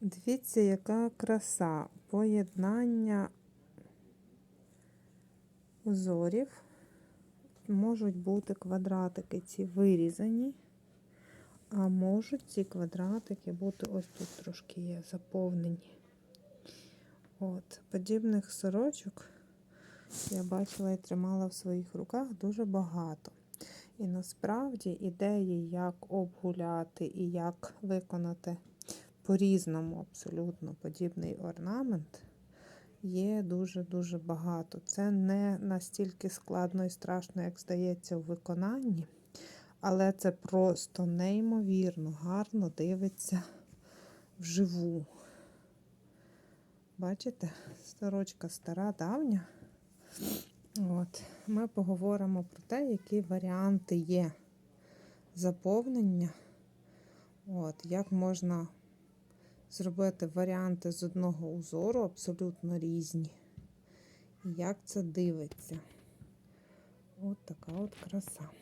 Дивіться, яка краса. Поєднання узорів. Можуть бути квадратики ці вирізані, а можуть ці квадратики бути ось тут трошки є заповнені. От, подібних сорочок я бачила і тримала в своїх руках дуже багато. І насправді ідеї, як обгуляти і як виконати по-різному абсолютно подібний орнамент, є дуже-дуже багато. Це не настільки складно і страшно, як здається, у виконанні, але це просто неймовірно гарно дивиться вживу. Бачите, сорочка стара, давня. От. Ми поговоримо про те, які варіанти є заповнення. От, Як можна зробити варіанти з одного узору абсолютно різні. І як це дивиться. От така от краса.